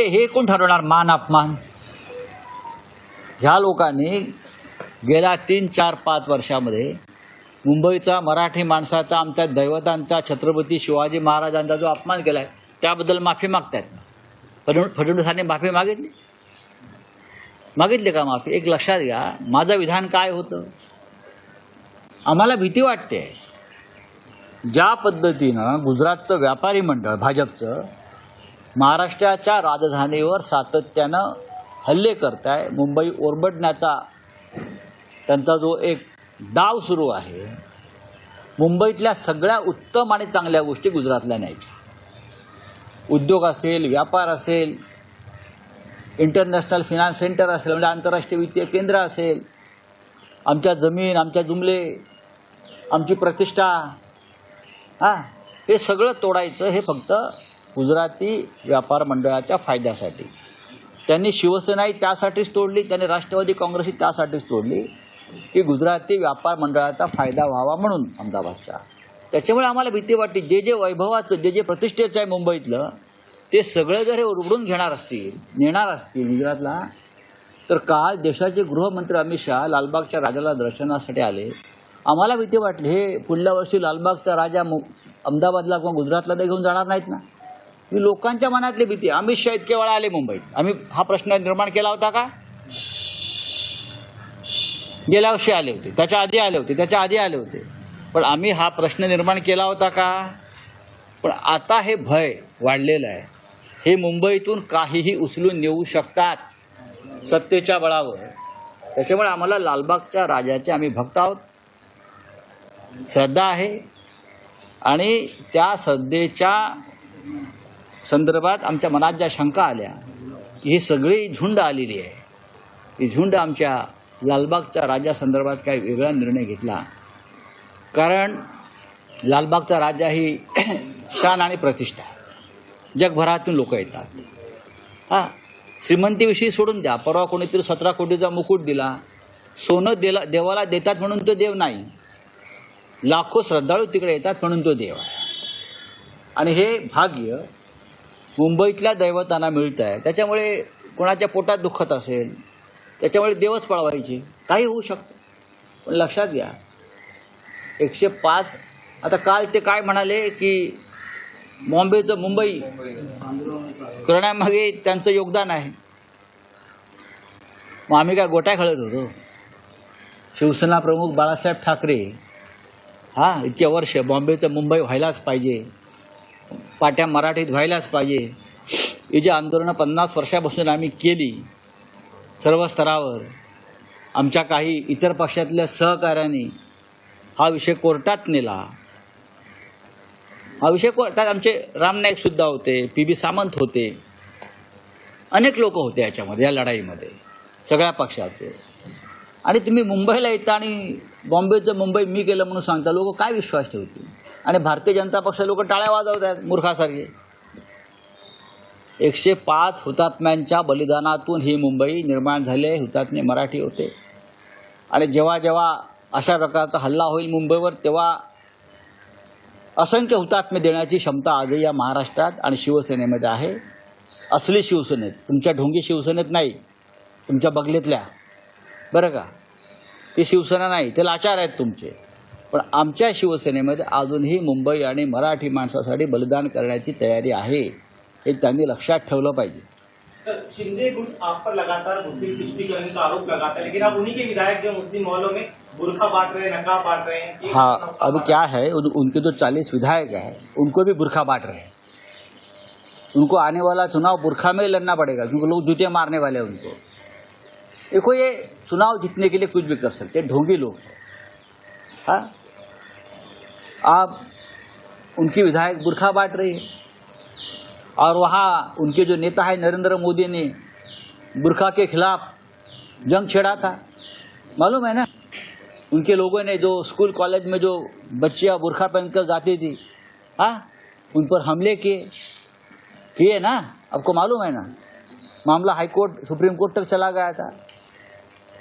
हे हे कोण ठरवणार? मान अपमान. ह्या लोकांनी गेल्या तीन चार पाच वर्षामध्ये मुंबईचा मराठी माणसाचा आमच्या दैवतांचा छत्रपती शिवाजी महाराजांचा जो अपमान केला आहे त्याबद्दल माफी मागतायत. फडणवीस फडणवीसांनी माफी मागितली? मागितली का माफी? एक लक्षात घ्या माझं विधान काय होतं? आम्हाला भीती वाटते. ज्या पद्धतीनं गुजरातचं व्यापारी मंडळ भाजपचं महाराष्ट्राच्या राजधानीवर सातत्यानं हल्ले करत आहे मुंबई ओरबडण्याचा त्यांचा जो एक डाव सुरू आहे मुंबईतल्या सगळ्या उत्तम आणि चांगल्या गोष्टी गुजरातला न्यायच्या उद्योग असेल व्यापार असेल इंटरनॅशनल फिनान्स सेंटर असेल म्हणजे आंतरराष्ट्रीय वित्तीय केंद्र असेल आमच्या जमीन आमच्या जुमले आमची प्रतिष्ठा हां हे सगळं तोडायचं हे फक्त गुजराती व्यापार मंडळाच्या फायद्यासाठी. त्यांनी शिवसेनाही त्यासाठीच तोडली त्यांनी राष्ट्रवादी काँग्रेसही त्यासाठीच तोडली की गुजराती व्यापार मंडळाचा फायदा व्हावा म्हणून अहमदाबादचा. त्याच्यामुळे आम्हाला भीती वाटते जे जे वैभवाचं जे जे प्रतिष्ठेचं आहे मुंबईतलं ते सगळं जर हे उरडून घेणार असतील नेणार असतील गुजरातला तर काल देशाचे गृहमंत्री अमित शहा लालबागच्या राजाला दर्शनासाठी आले. आम्हाला भीती वाटली हे पुढल्या वर्षी लालबागचा राजा मु अहमदाबादला किंवा गुजरातला ते घेऊन जाणार नाहीत ना? ही लोकांच्या मनातली भीती. अमित शहा इतके वेळा आले मुंबईत. आम्ही हा प्रश्न निर्माण केला होता का? गेल्या वर्षी आले होते. त्याच्या आधी आले होते. त्याच्या आधी आले होते. पण आम्ही हा प्रश्न निर्माण केला होता का? पण आता हे भय वाढलेलं आहे. हे मुंबईतून काहीही उचलून नेऊ शकतात सत्तेच्या बळावर. त्याच्यामुळे आम्हाला लालबागच्या राजाचे आम्ही भक्त आहोत. श्रद्धा आहे. आणि त्या श्रद्धेच्या संदर्भात आमच्या मनात ज्या शंका आल्या ही सगळी झुंड आलेली आहे. ही झुंड आमच्या लालबागच्या राजा संदर्भात काही वेगळा निर्णय घेतला. कारण लालबागचा राजा ही शान आणि प्रतिष्ठा जगभरातून लोक येतात. हां श्रीमंतीविषयी सोडून द्या. परवा कोणीतरी सतरा कोटीचा मुकुट दिला. सोनं देला देवाला देतात म्हणून तो देव नाही. लाखो श्रद्धाळू तिकडे येतात म्हणून तो देव आहे. आणि हे भाग्य मुंबईतल्या दैवतांना मिळत आहे त्याच्यामुळे कोणाच्या पोटात दुखत असेल त्याच्यामुळे देवच पळवायचे काही होऊ शकतं. पण लक्षात घ्या एकशे पाच आता काल ते काय म्हणाले की बॉम्बेचं मुंबई करण्यामागे त्यांचं योगदान आहे. मग आम्ही काय गोट्या खेळत होतो? शिवसेना प्रमुख बाळासाहेब ठाकरे हा इतके वर्ष बॉम्बेचं मुंबई व्हायलाच पाहिजे. पाट्या मराठीत व्हायलाच पाहिजे. ही जी आंदोलनं पन्नास वर्षापासून आम्ही केली सर्व स्तरावर आमच्या काही इतर पक्षातल्या सहकाऱ्यांनी हा विषय कोर्टात नेला. हा विषय कोर्टात आमचे राम होते पी बी सामंत होते. अनेक लोक होते याच्यामध्ये या लढाईमध्ये सगळ्या पक्षाचे. आणि तुम्ही मुंबईला येता आणि बॉम्बेचं मुंबई मी केलं म्हणून सांगता लोक काय विश्वास ठेवतील? आणि भारतीय जनता पक्ष लोक टाळ्या वाजवत आहेत मूर्खासारखे. एकशे पाच हुतात्म्यांच्या बलिदानातून ही मुंबई निर्माण झाली आहे हुतात्मे मराठी होते. आणि जेव्हा जेव्हा अशा प्रकारचा हल्ला होईल मुंबईवर तेव्हा असंख्य हुतात्मे देण्याची क्षमता आजही या महाराष्ट्रात आणि शिवसेनेमध्ये आहे. असली शिवसेनेत तुमच्या ढोंगी शिवसेनेत नाही तुमच्या बगलेतल्या. बरं का? ती शिवसेना नाही ते लाचार आहेत तुमचे. पण आमच्या शिवसेनेमध्ये अजूनही मुंबई आणि मराठी माणसासाठी बलिदान करण्याची तयारी आहे हे त्यांनी लक्षात ठेवलं पाहिजे. सर शिंदे गुट आप पर लगातार मुस्लिम तुष्टिकरण का आरोप लगाता है लेकिन आप उन्हीं के विधायक जो मुस्लिम मोहल्लों में बुरखा बांट रहे हैं नकाब बांट रहे हैं ये हाँ कितना अभी क्या है उन, उनके जो चालीस विधायक हैं उनको भी बुरखा बांट रहे हैं। उनको आने वाला चुनाव बुरखा में ही लड़ना पड़ेगा क्योंकि लोग जूते मारने वाले हैं उनको। देखो ये चुनाव जीतने के लिए कुछ भी कर सकते हैं, ढोंगी लोग। हैं? आप उनकी विधायक बुरखा बांट रही है। और वहाँ उनके जो नेता है, नरेंद्र मोदी ने बुरखा के खिलाफ जंग छेड़ा था। मालूम है ना? उनके लोगों ने जो स्कूल, कॉलेज में जो बच्चियाँ बुरखा पहनकर जाती थी हाँ? उन पर हमले किए। किए ना? आपको मालूम है ना? मामला हाई कोर्ट सुप्रीम कोर्ट तक चला गया था।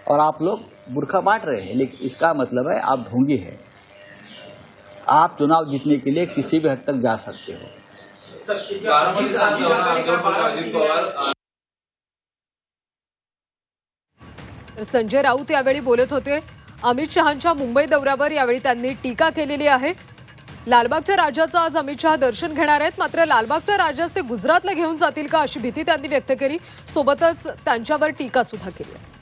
और आप लोग बुरखा बांट रहे हैं लेकिन इसका मतलब है आप ढोंगी है आप चुनाव जीतने के लिए किसी भी हद तक जा सकते हो संजय राऊत यावेळी बोलत होते अमित शहांच्या मुंबई दौऱ्यावर यावेळी त्यांनी टीका केलेली आहे लालबागच्या राजाचं आज अमित शहा दर्शन घेणार आहेत मात्र लालबागचा राजाच ते गुजरातला घेऊन जातील का अशी भीती त्यांनी व्यक्त केली सोबतच त्यांच्यावर टीका सुद्धा केली आहे